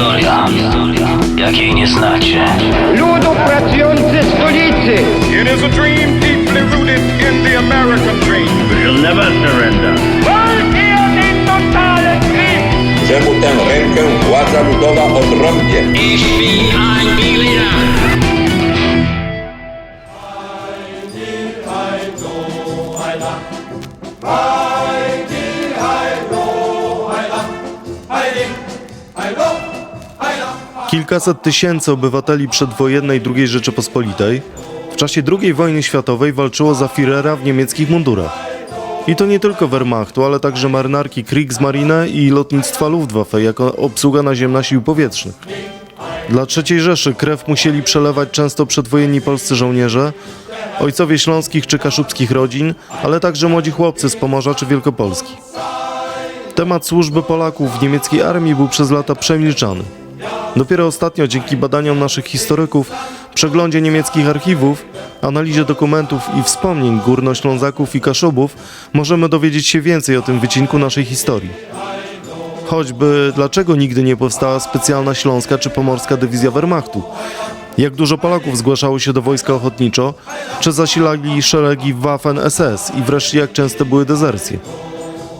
historia, jakiej nie znacie. Ludu pracujący w stolicy! It is a dream deeply rooted in the American dream. We'll never surrender. Walki o ten! Czemu tę rękę władza ludowa odrąbie? Ich bin ein Berliner. Kilkaset tysięcy obywateli przedwojennej II Rzeczypospolitej w czasie II wojny światowej walczyło za Führera w niemieckich mundurach. I to nie tylko Wehrmachtu, ale także marynarki Kriegsmarine i lotnictwa Luftwaffe jako obsługa naziemna sił powietrznych. Dla III Rzeszy krew musieli przelewać często przedwojenni polscy żołnierze, ojcowie śląskich czy kaszubskich rodzin, ale także młodzi chłopcy z Pomorza czy Wielkopolski. Temat służby Polaków w niemieckiej armii był przez lata przemilczany. Dopiero ostatnio dzięki badaniom naszych historyków, przeglądzie niemieckich archiwów, analizie dokumentów i wspomnień górnoślązaków i kaszubów możemy dowiedzieć się więcej o tym wycinku naszej historii. Choćby dlaczego nigdy nie powstała specjalna śląska czy pomorska dywizja Wehrmachtu? Jak dużo Polaków zgłaszało się do wojska ochotniczo, czy zasilali szeregi Waffen SS i wreszcie jak częste były dezercje?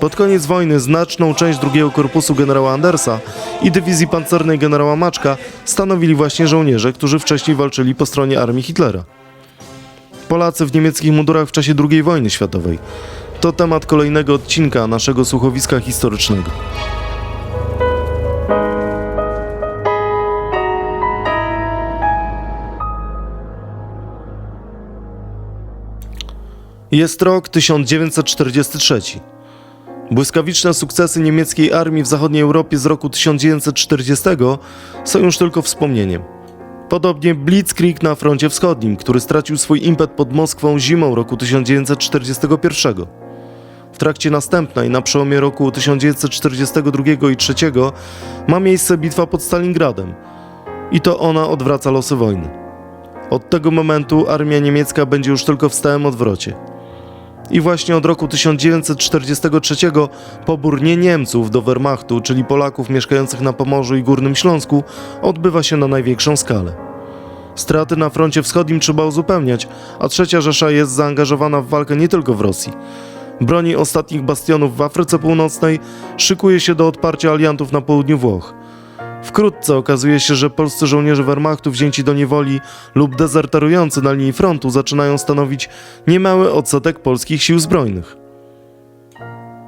Pod koniec wojny znaczną część drugiego korpusu generała Andersa i dywizji pancernej generała Maczka stanowili właśnie żołnierze, którzy wcześniej walczyli po stronie armii Hitlera. Polacy w niemieckich mundurach w czasie II wojny światowej. To temat kolejnego odcinka naszego słuchowiska historycznego. Jest rok 1943. Błyskawiczne sukcesy niemieckiej armii w zachodniej Europie z roku 1940 są już tylko wspomnieniem. Podobnie Blitzkrieg na froncie wschodnim, który stracił swój impet pod Moskwą zimą roku 1941. W trakcie następnej, na przełomie roku 1942 i 1943, ma miejsce bitwa pod Stalingradem. I to ona odwraca losy wojny. Od tego momentu armia niemiecka będzie już tylko w stałym odwrocie. I właśnie od roku 1943 pobór nie Niemców do Wehrmachtu, czyli Polaków mieszkających na Pomorzu i Górnym Śląsku, odbywa się na największą skalę. Straty na froncie wschodnim trzeba uzupełniać, a trzecia Rzesza jest zaangażowana w walkę nie tylko w Rosji. Broni ostatnich bastionów w Afryce Północnej, szykuje się do odparcia aliantów na południu Włoch. Wkrótce okazuje się, że polscy żołnierze Wehrmachtu wzięci do niewoli lub dezerterujący na linii frontu zaczynają stanowić niemały odsetek polskich sił zbrojnych.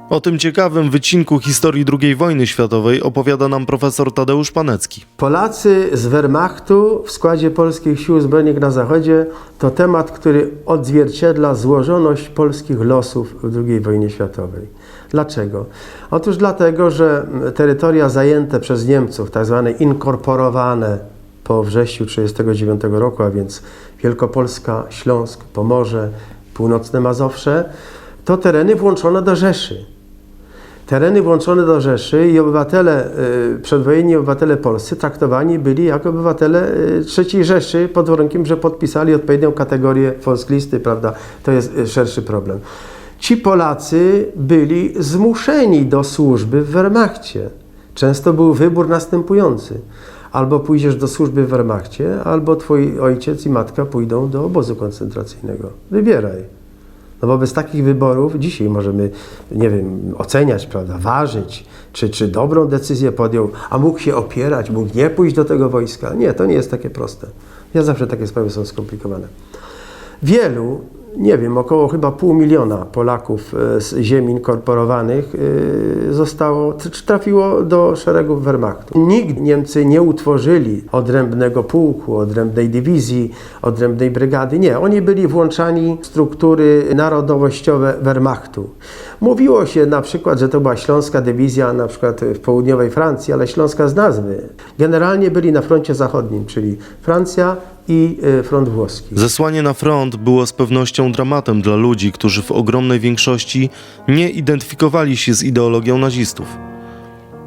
O tym ciekawym wycinku historii II wojny światowej opowiada nam profesor Tadeusz Panecki. Polacy z Wehrmachtu w składzie polskich sił zbrojnych na Zachodzie to temat, który odzwierciedla złożoność polskich losów w II wojnie światowej. Dlaczego? Otóż dlatego, że terytoria zajęte przez Niemców, tak zwane inkorporowane po wrześniu 1939 roku, a więc Wielkopolska, Śląsk, Pomorze, Północne Mazowsze, to tereny włączone do Rzeszy tereny włączone do Rzeszy i obywatele, y, przedwojenni obywatele polscy traktowani byli jako obywatele y, III Rzeszy pod warunkiem, że podpisali odpowiednią kategorię Volkslisty, prawda? To jest y, szerszy problem. Ci Polacy byli zmuszeni do służby w Wehrmachcie. Często był wybór następujący. Albo pójdziesz do służby w Wehrmachcie, albo twój ojciec i matka pójdą do obozu koncentracyjnego. Wybieraj. No wobec takich wyborów dzisiaj możemy, nie wiem, oceniać, prawda, ważyć, czy, czy dobrą decyzję podjął, a mógł się opierać, mógł nie pójść do tego wojska. Nie, to nie jest takie proste. Ja zawsze takie sprawy są skomplikowane. Wielu, nie wiem, około chyba pół miliona Polaków e, z ziem inkorporowanych e, zostało, trafiło do szeregów Wehrmachtu. Nigdy Niemcy nie utworzyli odrębnego pułku, odrębnej dywizji, odrębnej brygady. Nie, oni byli włączani w struktury narodowościowe Wehrmachtu. Mówiło się na przykład, że to była śląska dywizja na przykład w południowej Francji, ale śląska z nazwy. Generalnie byli na froncie zachodnim, czyli Francja i e, front włoski. Zesłanie na front było z pewnością dramatem dla ludzi, którzy w ogromnej większości nie identyfikowali się z ideologią nazistów.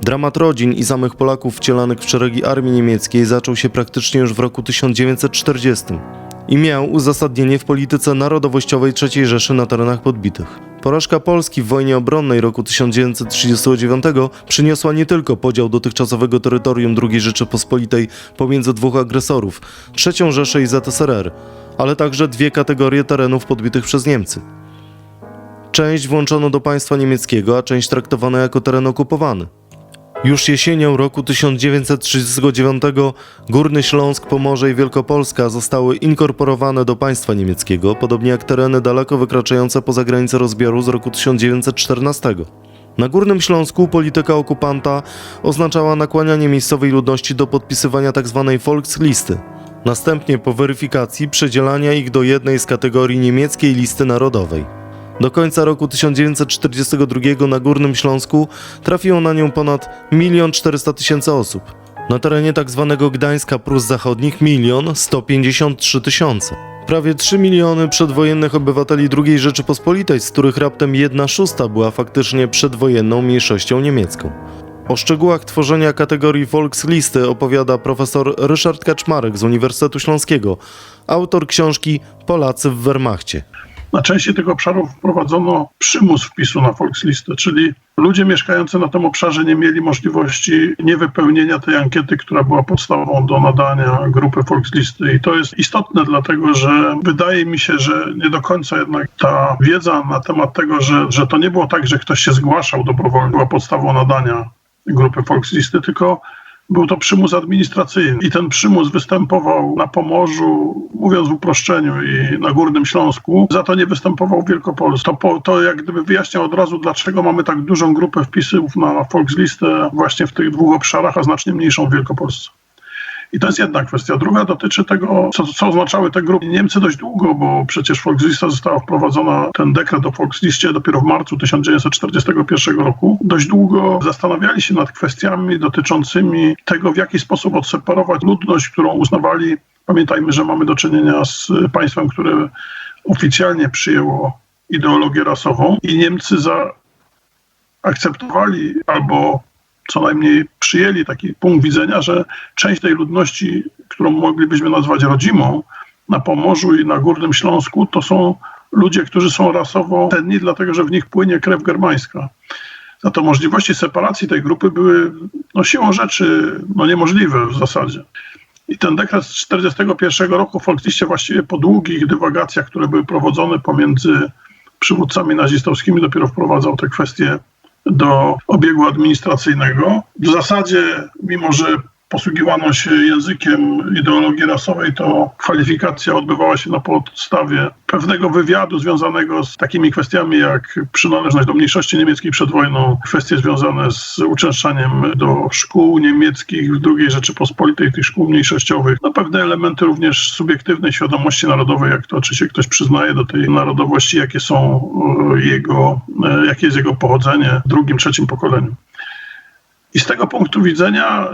Dramat rodzin i samych Polaków wcielanych w szeregi armii niemieckiej zaczął się praktycznie już w roku 1940 i miał uzasadnienie w polityce narodowościowej III Rzeszy na terenach podbitych. Porażka Polski w wojnie obronnej roku 1939 przyniosła nie tylko podział dotychczasowego terytorium II Rzeczypospolitej pomiędzy dwóch agresorów, III Rzeszę i ZSRR, ale także dwie kategorie terenów podbitych przez Niemcy. Część włączono do państwa niemieckiego, a część traktowano jako teren okupowany. Już jesienią roku 1939 Górny Śląsk, Pomorze i Wielkopolska zostały inkorporowane do państwa niemieckiego, podobnie jak tereny daleko wykraczające poza granice rozbioru z roku 1914. Na Górnym Śląsku polityka okupanta oznaczała nakłanianie miejscowej ludności do podpisywania tzw. Volkslisty. Następnie po weryfikacji przedzielania ich do jednej z kategorii niemieckiej listy narodowej. Do końca roku 1942 na Górnym Śląsku trafiło na nią ponad 1 400 tysięcy osób. Na terenie tzw. Gdańska Prus Zachodnich 1 153 tysiące. Prawie 3 miliony przedwojennych obywateli II Rzeczypospolitej, z których raptem 1 szósta była faktycznie przedwojenną mniejszością niemiecką. O szczegółach tworzenia kategorii Volkslisty opowiada profesor Ryszard Kaczmarek z Uniwersytetu Śląskiego, autor książki Polacy w Wehrmachcie. Na części tych obszarów wprowadzono przymus wpisu na Volkslistę, czyli ludzie mieszkający na tym obszarze nie mieli możliwości niewypełnienia tej ankiety, która była podstawą do nadania grupy Volkslisty. I to jest istotne, dlatego że wydaje mi się, że nie do końca jednak ta wiedza na temat tego, że, że to nie było tak, że ktoś się zgłaszał dobrowolnie, była podstawą nadania grupy Volkslisty, tylko był to przymus administracyjny i ten przymus występował na Pomorzu, mówiąc w uproszczeniu, i na Górnym Śląsku. Za to nie występował w Wielkopolsce. To, po, to jak gdyby wyjaśniał od razu, dlaczego mamy tak dużą grupę wpisów na Volkslistę właśnie w tych dwóch obszarach, a znacznie mniejszą w Wielkopolsce. I to jest jedna kwestia. Druga dotyczy tego, co, co oznaczały te grupy. Niemcy dość długo, bo przecież Volkslista została wprowadzona, ten dekret o Volksliście dopiero w marcu 1941 roku. Dość długo zastanawiali się nad kwestiami dotyczącymi tego, w jaki sposób odseparować ludność, którą uznawali. Pamiętajmy, że mamy do czynienia z państwem, które oficjalnie przyjęło ideologię rasową i Niemcy zaakceptowali albo co najmniej przyjęli taki punkt widzenia, że część tej ludności, którą moglibyśmy nazwać rodzimą, na Pomorzu i na Górnym Śląsku, to są ludzie, którzy są rasowo cenni, dlatego że w nich płynie krew germańska. Za to możliwości separacji tej grupy były no, siłą rzeczy no, niemożliwe w zasadzie. I ten dekret z 1941 roku w Folkliście właściwie po długich dywagacjach, które były prowadzone pomiędzy przywódcami nazistowskimi, dopiero wprowadzał te kwestie do obiegu administracyjnego. W zasadzie, mimo że posługiwano się językiem ideologii rasowej, to kwalifikacja odbywała się na podstawie pewnego wywiadu związanego z takimi kwestiami jak przynależność do mniejszości niemieckiej przed wojną, kwestie związane z uczęszczaniem do szkół niemieckich w II Rzeczypospolitej, tych szkół mniejszościowych, no pewne elementy również subiektywnej świadomości narodowej, jak to, czy się ktoś przyznaje do tej narodowości, jakie są e, jego, e, jakie jest jego pochodzenie w drugim, trzecim pokoleniu. I z tego punktu widzenia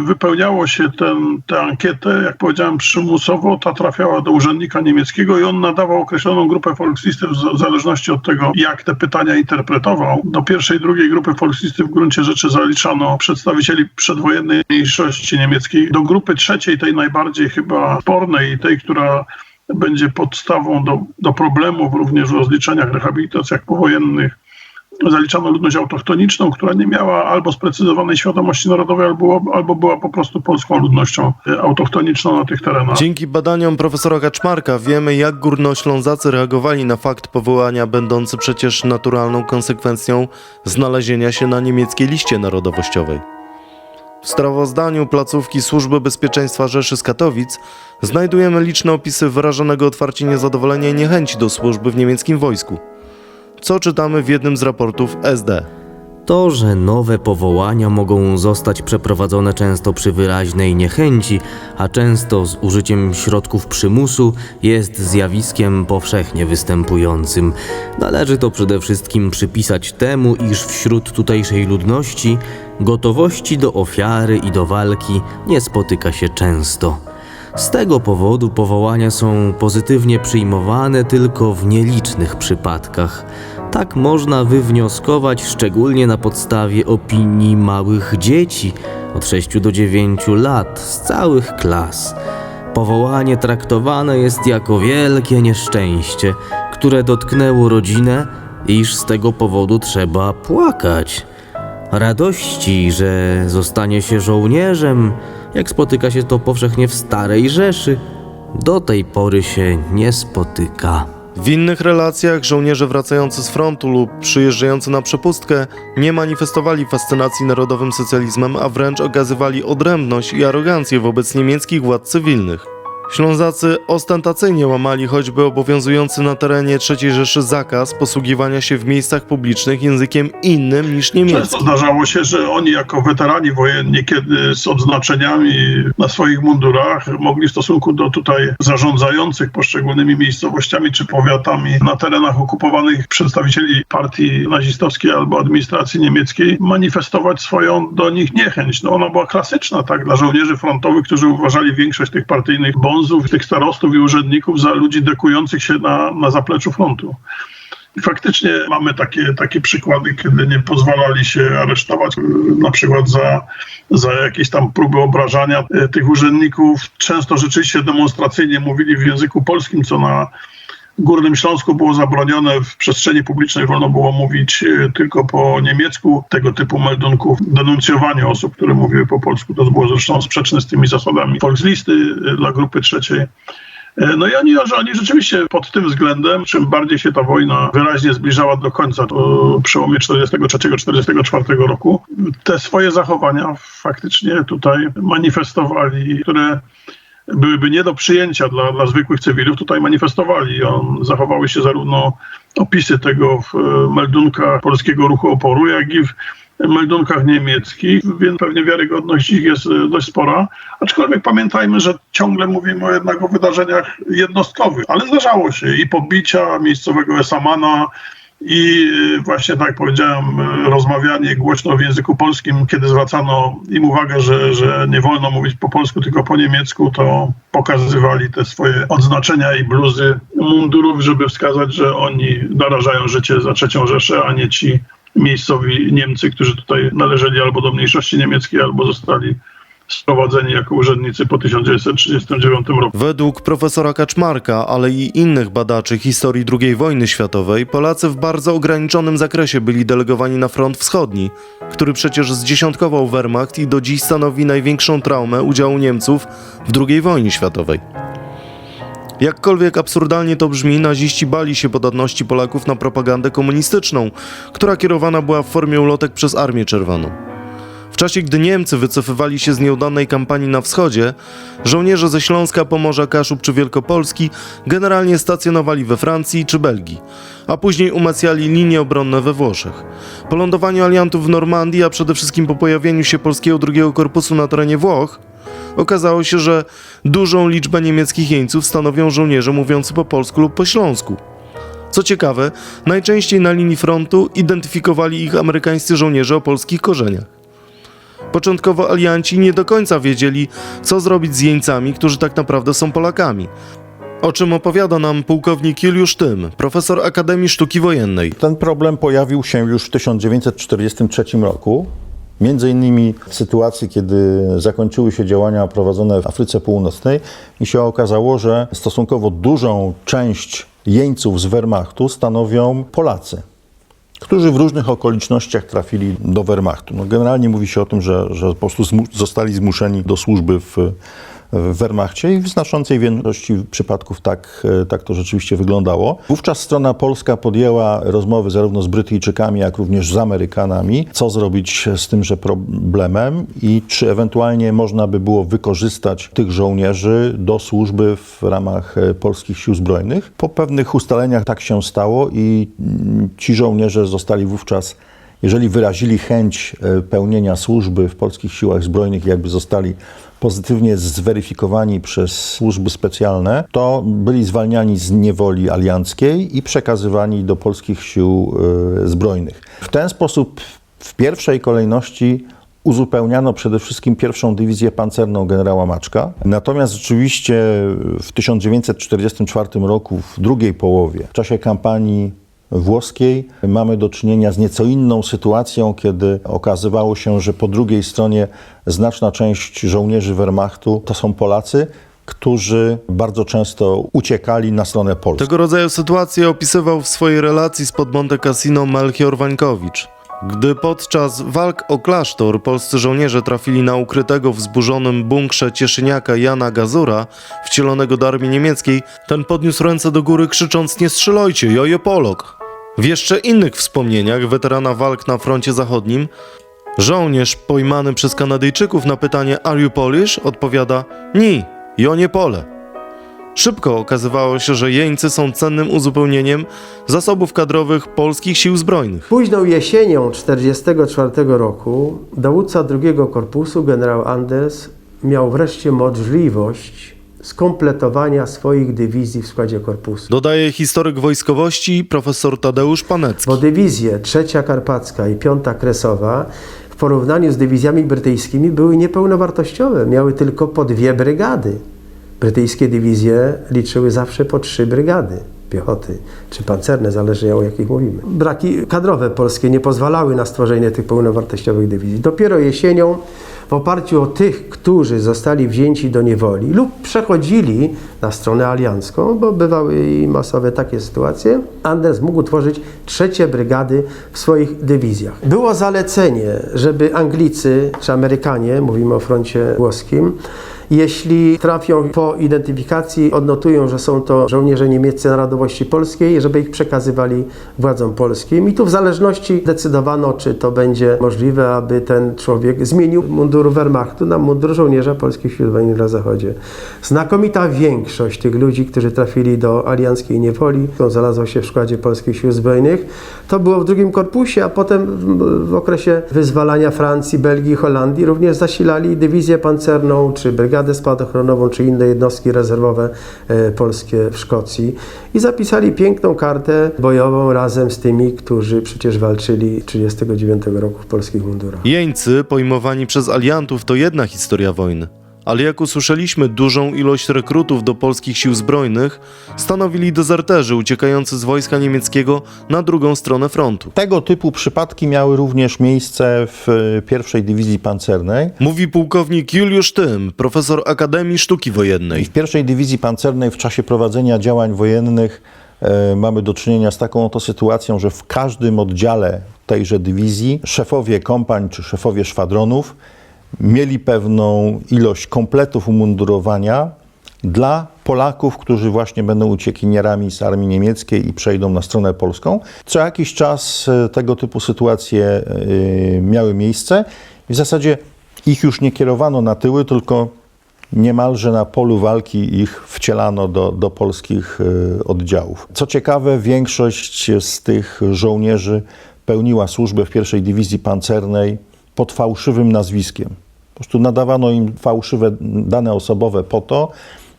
wypełniało się ten, tę ankietę, jak powiedziałem, przymusowo. Ta trafiała do urzędnika niemieckiego i on nadawał określoną grupę Volkslisty w zależności od tego, jak te pytania interpretował. Do pierwszej drugiej grupy Volkslisty w gruncie rzeczy zaliczano przedstawicieli przedwojennej mniejszości niemieckiej. Do grupy trzeciej, tej najbardziej chyba spornej tej, która będzie podstawą do, do problemów również w rozliczeniach, rehabilitacjach powojennych, zaliczano ludność autochtoniczną, która nie miała albo sprecyzowanej świadomości narodowej, albo, albo była po prostu polską ludnością e, autochtoniczną na tych terenach. Dzięki badaniom profesora Kaczmarka wiemy, jak górnoślązacy reagowali na fakt powołania, będący przecież naturalną konsekwencją znalezienia się na niemieckiej liście narodowościowej. W sprawozdaniu placówki Służby Bezpieczeństwa Rzeszy z Katowic znajdujemy liczne opisy wyrażonego otwarcie niezadowolenia i niechęci do służby w niemieckim wojsku. Co czytamy w jednym z raportów SD. To, że nowe powołania mogą zostać przeprowadzone często przy wyraźnej niechęci, a często z użyciem środków przymusu, jest zjawiskiem powszechnie występującym. Należy to przede wszystkim przypisać temu, iż wśród tutejszej ludności gotowości do ofiary i do walki nie spotyka się często. Z tego powodu powołania są pozytywnie przyjmowane tylko w nielicznych przypadkach. Tak można wywnioskować szczególnie na podstawie opinii małych dzieci od 6 do 9 lat z całych klas. Powołanie traktowane jest jako wielkie nieszczęście, które dotknęło rodzinę, iż z tego powodu trzeba płakać. Radości, że zostanie się żołnierzem, jak spotyka się to powszechnie w Starej Rzeszy, do tej pory się nie spotyka. W innych relacjach żołnierze wracający z frontu lub przyjeżdżający na przepustkę nie manifestowali fascynacji narodowym socjalizmem, a wręcz okazywali odrębność i arogancję wobec niemieckich władz cywilnych. Ślązacy ostentacyjnie łamali choćby obowiązujący na terenie III Rzeszy zakaz posługiwania się w miejscach publicznych językiem innym niż Często niemiecki. zdarzało się, że oni jako weterani wojenni, kiedy z odznaczeniami na swoich mundurach mogli w stosunku do tutaj zarządzających poszczególnymi miejscowościami czy powiatami na terenach okupowanych przedstawicieli partii nazistowskiej albo administracji niemieckiej manifestować swoją do nich niechęć. No ona była klasyczna tak dla żołnierzy frontowych, którzy uważali większość tych partyjnych bonzów, tych starostów i urzędników za ludzi dekujących się na, na zapleczu frontu. I faktycznie mamy takie, takie przykłady, kiedy nie pozwalali się aresztować, y, na przykład za, za jakieś tam próby obrażania y, tych urzędników. Często rzeczywiście demonstracyjnie mówili w języku polskim, co na Górnym Śląsku było zabronione, w przestrzeni publicznej wolno było mówić y, tylko po niemiecku. Tego typu meldunków, denuncjowanie osób, które mówiły po polsku, to było zresztą sprzeczne z tymi zasadami Volkslisty y, dla grupy trzeciej. E, No i oni, oni rzeczywiście pod tym względem, czym bardziej się ta wojna wyraźnie zbliżała do końca, to przełomie 43-44 roku, te swoje zachowania faktycznie tutaj manifestowali, które byłyby nie do przyjęcia dla, dla zwykłych cywilów, tutaj manifestowali. On, zachowały się zarówno opisy tego w e, meldunkach Polskiego Ruchu Oporu, jak i w meldunkach niemieckich, więc pewnie wiarygodność ich jest e, dość spora. Aczkolwiek pamiętajmy, że ciągle mówimy jednak o wydarzeniach jednostkowych, ale zdarzało się i pobicia miejscowego esamana, i y, właśnie tak powiedziałem, y, rozmawianie głośno w języku polskim, kiedy zwracano im uwagę, że, że nie wolno mówić po polsku, tylko po niemiecku, to pokazywali te swoje odznaczenia i bluzy mundurów, żeby wskazać, że oni narażają życie za trzecią Rzeszę, a nie ci miejscowi Niemcy, którzy tutaj należeli albo do mniejszości niemieckiej, albo zostali sprowadzeni jako urzędnicy po 1939 roku. Według profesora Kaczmarka, ale i innych badaczy historii II wojny światowej, Polacy w bardzo ograniczonym zakresie byli delegowani na front wschodni, który przecież zdziesiątkował Wehrmacht i do dziś stanowi największą traumę udziału Niemców w II wojnie światowej. Jakkolwiek absurdalnie to brzmi, naziści bali się podatności Polaków na propagandę komunistyczną, która kierowana była w formie ulotek przez Armię Czerwoną. Czasie, gdy Niemcy wycofywali się z nieudanej kampanii na wschodzie, żołnierze ze Śląska, Pomorza, Kaszub czy Wielkopolski generalnie stacjonowali we Francji czy Belgii, a później umacniali linie obronne we Włoszech. Po lądowaniu aliantów w Normandii, a przede wszystkim po pojawieniu się polskiego drugiego korpusu na terenie Włoch, okazało się, że dużą liczbę niemieckich jeńców stanowią żołnierze mówiący po polsku lub po śląsku. Co ciekawe, najczęściej na linii frontu identyfikowali ich amerykańscy żołnierze o polskich korzeniach. Początkowo alianci nie do końca wiedzieli, co zrobić z jeńcami, którzy tak naprawdę są Polakami. O czym opowiada nam pułkownik Juliusz Tym, profesor Akademii Sztuki Wojennej. Ten problem pojawił się już w 1943 roku. Między innymi w sytuacji, kiedy zakończyły się działania prowadzone w Afryce Północnej i się okazało, że stosunkowo dużą część jeńców z Wehrmachtu stanowią Polacy którzy w różnych okolicznościach trafili do Wehrmachtu. No generalnie mówi się o tym, że, że po prostu zmu- zostali zmuszeni do służby w, w Wehrmachcie i w znaczącej większości przypadków tak, e, tak to rzeczywiście wyglądało. Wówczas strona polska podjęła rozmowy zarówno z Brytyjczykami, jak również z Amerykanami, co zrobić z tymże problemem i czy ewentualnie można by było wykorzystać tych żołnierzy do służby w ramach e, polskich sił zbrojnych. Po pewnych ustaleniach tak się stało i mm, ci żołnierze zostali wówczas jeżeli wyrazili chęć e, pełnienia służby w polskich siłach zbrojnych, jakby zostali pozytywnie zweryfikowani przez służby specjalne, to byli zwalniani z niewoli alianckiej i przekazywani do polskich sił e, zbrojnych. W ten sposób w pierwszej kolejności uzupełniano przede wszystkim pierwszą dywizję pancerną generała Maczka. Natomiast rzeczywiście w 1944 roku, w drugiej połowie, w czasie kampanii włoskiej mamy do czynienia z nieco inną sytuacją, kiedy okazywało się, że po drugiej stronie znaczna część żołnierzy Wehrmachtu to są Polacy, którzy bardzo często uciekali na stronę Polski. Tego rodzaju sytuację opisywał w swojej relacji z pod Monte Cassino Melchior Wańkowicz. Gdy podczas walk o klasztor polscy żołnierze trafili na ukrytego w zburzonym bunkrze cieszyniaka Jana Gazura, wcielonego do armii niemieckiej, ten podniósł ręce do góry krzycząc nie strzelajcie, joje Polok. W jeszcze innych wspomnieniach weterana walk na froncie zachodnim żołnierz pojmany przez Kanadyjczyków na pytanie Are you Polish? odpowiada Nie, jo nie Pole. Szybko okazywało się, że jeńcy są cennym uzupełnieniem zasobów kadrowych polskich sił zbrojnych. Późną jesienią 1944 roku dowódca drugiego korpusu, generał Anders, miał wreszcie możliwość skompletowania swoich dywizji w składzie korpusu. Dodaje historyk wojskowości profesor Tadeusz Panecki. Bo dywizje trzecia Karpacka i piąta Kresowa w porównaniu z dywizjami brytyjskimi były niepełnowartościowe. Miały tylko po dwie brygady. Brytyjskie dywizje liczyły zawsze po trzy brygady piechoty, czy pancerne, zależy o jakich mówimy. Braki kadrowe polskie nie pozwalały na stworzenie tych pełnowartościowych dywizji. Dopiero jesienią w oparciu o tych, którzy zostali wzięci do niewoli lub przechodzili na stronę aliancką, bo bywały i masowe takie sytuacje, Anders mógł tworzyć trzecie brygady w swoich dywizjach. Było zalecenie, żeby Anglicy czy Amerykanie, mówimy o froncie włoskim, jeśli trafią po identyfikacji, odnotują, że są to żołnierze niemieccy narodowości polskiej, żeby ich przekazywali władzom polskim. I tu w zależności decydowano, czy to będzie możliwe, aby ten człowiek zmienił mundur Wehrmachtu na mundur żołnierza polskich sił zbrojnych na zachodzie. Znakomita większość tych ludzi, którzy trafili do alianckiej niewoli, którą znalazła się w składzie polskich sił zbrojnych, to było w drugim korpusie, a potem w, w okresie wyzwalania Francji, Belgii, Holandii również zasilali dywizję pancerną, czy brygadę spadochronową, czy inne jednostki rezerwowe e, polskie w Szkocji i zapisali piękną kartę bojową razem z tymi, którzy przecież walczyli 1939 roku w polskich mundurach. Jeńcy pojmowani przez aliantów to jedna historia wojny. Ale jak usłyszeliśmy, dużą ilość rekrutów do polskich sił zbrojnych stanowili dezerterzy uciekający z wojska niemieckiego na drugą stronę frontu. Tego typu przypadki miały również miejsce w e, pierwszej dywizji pancernej. Mówi pułkownik Juliusz Tym, profesor Akademii Sztuki I Wojennej. w pierwszej dywizji pancernej w czasie prowadzenia działań wojennych e, mamy do czynienia z taką oto sytuacją, że w każdym oddziale tejże dywizji szefowie kompań czy szefowie szwadronów mieli pewną ilość kompletów umundurowania dla Polaków, którzy właśnie będą uciekinierami z armii niemieckiej i przejdą na stronę polską. Co jakiś czas e, tego typu sytuacje e, miały miejsce w zasadzie ich już nie kierowano na tyły, tylko niemalże na polu walki ich wcielano do, do polskich e, oddziałów. Co ciekawe, większość z tych żołnierzy pełniła służbę w pierwszej dywizji pancernej pod fałszywym nazwiskiem. Po prostu nadawano im fałszywe dane osobowe po to,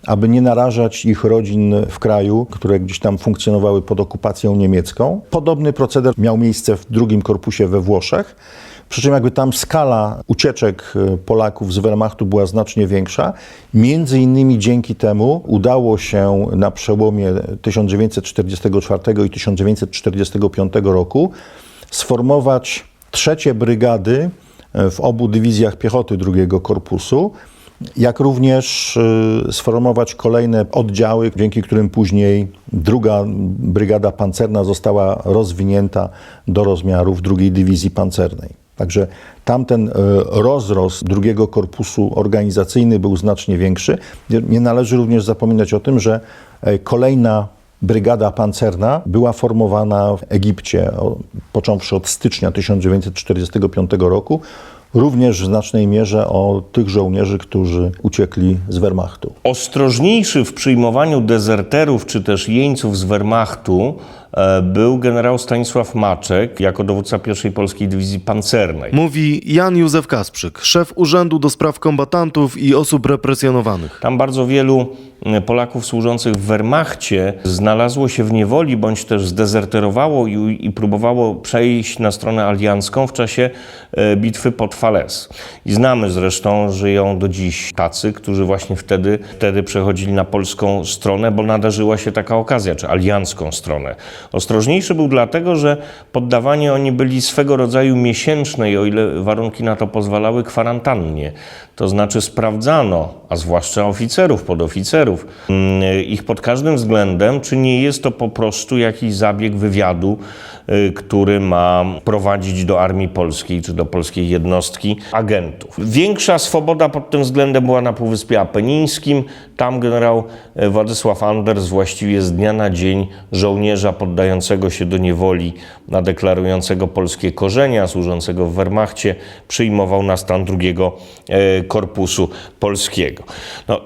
aby nie narażać ich rodzin w kraju, które gdzieś tam funkcjonowały pod okupacją niemiecką. Podobny proceder miał miejsce w drugim korpusie we Włoszech. Przy czym jakby tam skala ucieczek e, Polaków z Wehrmachtu była znacznie większa. Między innymi dzięki temu udało się na przełomie 1944 i 1945 roku sformować trzecie brygady w obu dywizjach piechoty drugiego korpusu, jak również e, sformować kolejne oddziały, dzięki którym później druga brygada pancerna została rozwinięta do rozmiarów drugiej dywizji pancernej. Także tamten e, rozrost drugiego korpusu organizacyjny był znacznie większy. Nie- należy również zapominać o tym, że e, kolejna brygada pancerna była formowana w Egipcie, począwszy od stycznia 1945 roku, również w znacznej mierze o tych żołnierzy, którzy uciekli z Wehrmachtu. Ostrożniejszy w przyjmowaniu dezerterów czy też jeńców z Wehrmachtu był generał Stanisław Maczek jako dowódca pierwszej polskiej dywizji pancernej. Mówi Jan Józef Kasprzyk, szef Urzędu do Spraw Kombatantów i Osób Represjonowanych. Tam bardzo wielu e, Polaków służących w Wehrmachcie znalazło się w niewoli bądź też zdezerterowało i, i próbowało przejść na stronę aliancką w czasie e, bitwy pod Fales. I znamy zresztą, żyją do dziś tacy, którzy właśnie wtedy, wtedy przechodzili na polską stronę, bo nadarzyła się taka okazja, czy aliancką stronę. Ostrożniejszy był dlatego, że poddawani oni byli swego rodzaju miesięcznej, o ile warunki na to pozwalały, kwarantannie. To znaczy sprawdzano, a zwłaszcza oficerów, podoficerów, mm, ich pod każdym względem, czy nie jest to po prostu jakiś zabieg wywiadu, y, który ma prowadzić do armii polskiej czy do polskiej jednostki agentów. Większa swoboda pod tym względem była na Półwyspie Apenińskim. Tam generał e, Władysław Anders właściwie z dnia na dzień żołnierza poddającego się do niewoli, na deklarującego polskie korzenia, służącego w Wehrmachcie, przyjmował na stan drugiego e, korpusu polskiego. No,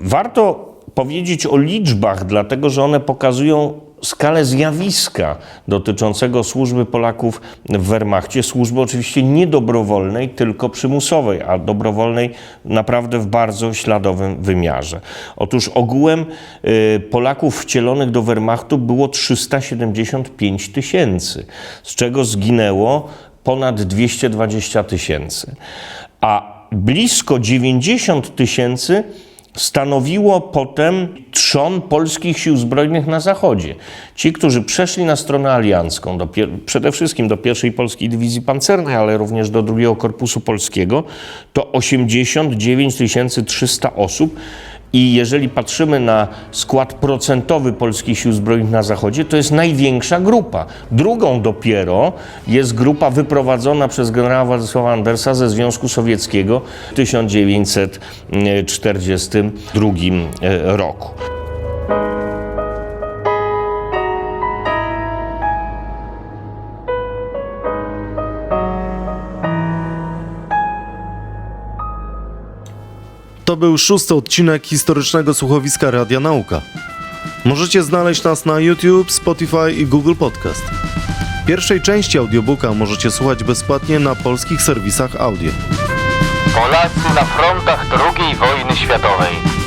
warto powiedzieć o liczbach, dlatego że one pokazują skalę zjawiska dotyczącego służby Polaków w Wehrmachcie. Służby oczywiście nie dobrowolnej, tylko przymusowej, a dobrowolnej naprawdę w bardzo śladowym wymiarze. Otóż ogółem y, Polaków wcielonych do Wehrmachtu było 375 tysięcy, z czego zginęło ponad 220 tysięcy. A blisko 90 tysięcy stanowiło potem trzon polskich sił zbrojnych na Zachodzie. Ci, którzy przeszli na stronę aliancką, do, przede wszystkim do pierwszej Polskiej Dywizji Pancernej, ale również do drugiego Korpusu Polskiego, to 89 300 osób. I jeżeli patrzymy na skład procentowy polskich sił zbrojnych na Zachodzie, to jest największa grupa. Drugą dopiero jest grupa wyprowadzona przez generała Władysława Andersa ze Związku Sowieckiego w 1942 roku. To był szósty odcinek historycznego słuchowiska Radia Nauka. Możecie znaleźć nas na YouTube, Spotify i Google Podcast. Pierwszej części audiobooka możecie słuchać bezpłatnie na polskich serwisach audio. Polacy na frontach II wojny światowej.